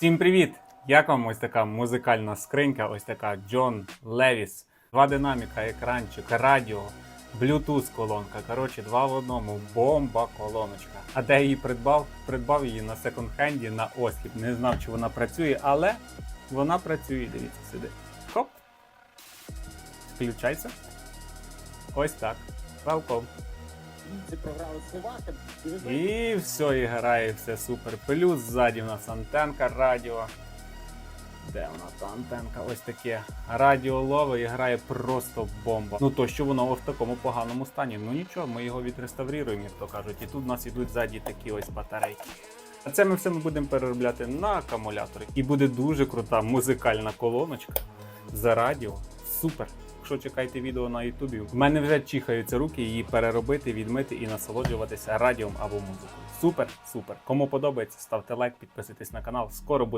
Всім привіт! Як вам ось така музикальна скринька, ось така Джон Левіс. Два динаміка, екранчик, радіо, Bluetooth колонка. Коротше, два в одному. Бомба колоночка. А де я її придбав? Придбав її на секонд-хенді на осліп. Не знав, чи вона працює, але вона працює. Дивіться сюди. Хоп. Включайся. Ось так. Welcome. Програли Словаки. І все, і грає все супер. Плюс ззаді в нас антенка радіо. Де вона та антенка? Ось таке. Радіо ловить і грає просто бомба. Ну то що воно в такому поганому стані. Ну нічого, ми його відреставруємо, як то кажуть. І тут у нас ідуть ззаді такі ось батарейки. А це ми все ми будемо переробляти на акумулятори. І буде дуже крута музикальна колоночка за радіо. Супер! Якщо чекаєте відео на Ютубі, в мене вже чихаються руки її переробити, відмити і насолоджуватися радіом або музикою. Супер, супер. Кому подобається, ставте лайк, підписуйтесь на канал. Скоро буде.